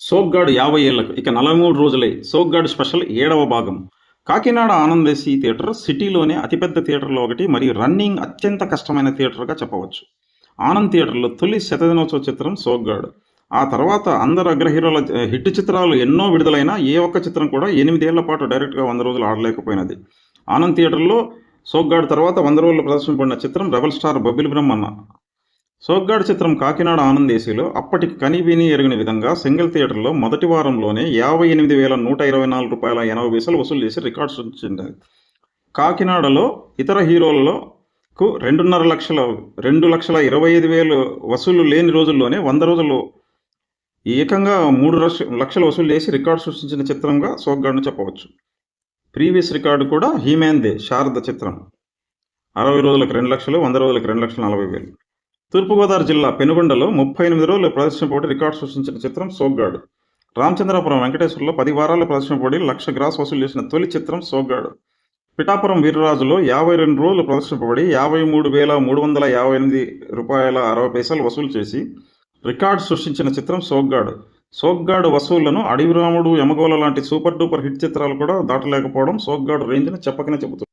సోగ్గాడు యాభై ఏళ్ళకు. ఇక నలభై మూడు రోజులై సోగ్గాడు స్పెషల్ ఏడవ భాగం. కాకినాడ ఆనందేశీ థియేటర్ సిటీలోనే అతిపెద్ద థియేటర్లో ఒకటి మరియు రన్నింగ్ అత్యంత కష్టమైన థియేటర్గా చెప్పవచ్చు. ఆనంద్ థియేటర్లో తొలి శతదినోత్సవ చిత్రం సోగ్గాడు. ఆ తర్వాత అందరు అగ్రహీరోల హిట్ చిత్రాలు ఎన్నో విడుదలైనా ఏ ఒక్క చిత్రం కూడా ఎనిమిదేళ్ళ పాటు డైరెక్ట్గా వంద రోజులు ఆడలేకపోయినది. ఆనంద్ థియేటర్లో సోగ్గాడు తర్వాత వంద రోజులు ప్రదర్శనపడిన చిత్రం రెబల్ స్టార్ బొబ్బిలి బ్రహ్మన్న. సోగ్గాడు చిత్రం కాకినాడ ఆనందేశీలో అప్పటికి కనివిని ఎరిగిన విధంగా సింగిల్ థియేటర్లో మొదటి వారంలోనే యాభై ఎనిమిది వేల నూట ఇరవై నాలుగు రూపాయల ఎనభై పైసలు వసూలు చేసి రికార్డు సృష్టించింది కాకినాడలో ఇతర హీరోలకు రెండున్నర లక్షల రెండు లక్షల ఇరవై ఐదు వేలు వసూలు లేని రోజుల్లోనే వంద రోజులు ఏకంగా మూడు లక్ష లక్షలు వసూలు చేసి రికార్డు సృష్టించిన చిత్రంగా సోగ్గాడ్ను చెప్పవచ్చు. ప్రీవియస్ రికార్డు కూడా హీమాన్ దే శారద చిత్రం. అరవై రోజులకు రెండు లక్షలు వంద రోజులకు రెండు లక్షల నలభై వేలు. తూర్పుగోదావరి జిల్లా పెనుగొండలో ముప్పై ఎనిమిది రోజులు ప్రదర్శనపోటీ రికార్డు సృష్టించిన చిత్రం సోగ్గాడు రామచంద్రపురం వెంకటేశ్వర్లో పది వారాల ప్రదర్శనపోటీ లక్ష గ్రాస్ వసూలు చేసిన తొలి చిత్రం సోగ్గాడు పిఠాపురం వీరరాజులో యాభై రెండు రోజులు ప్రదర్శనపబడి యాభై మూడు వేల మూడు వందల యాభై ఎనిమిది రూపాయల అరవై పైసలు వసూలు చేసి రికార్డు సృష్టించిన చిత్రం సోగ్గాడు సోగ్గాడు వసూళ్ళను అడవిరాముడు యమగోళ లాంటి సూపర్ డూపర్ హిట్ చిత్రాలు కూడా దాటలేకపోవడం సోగ్గాడు రేంజ్ని చెప్పకనే చెబుతుంది.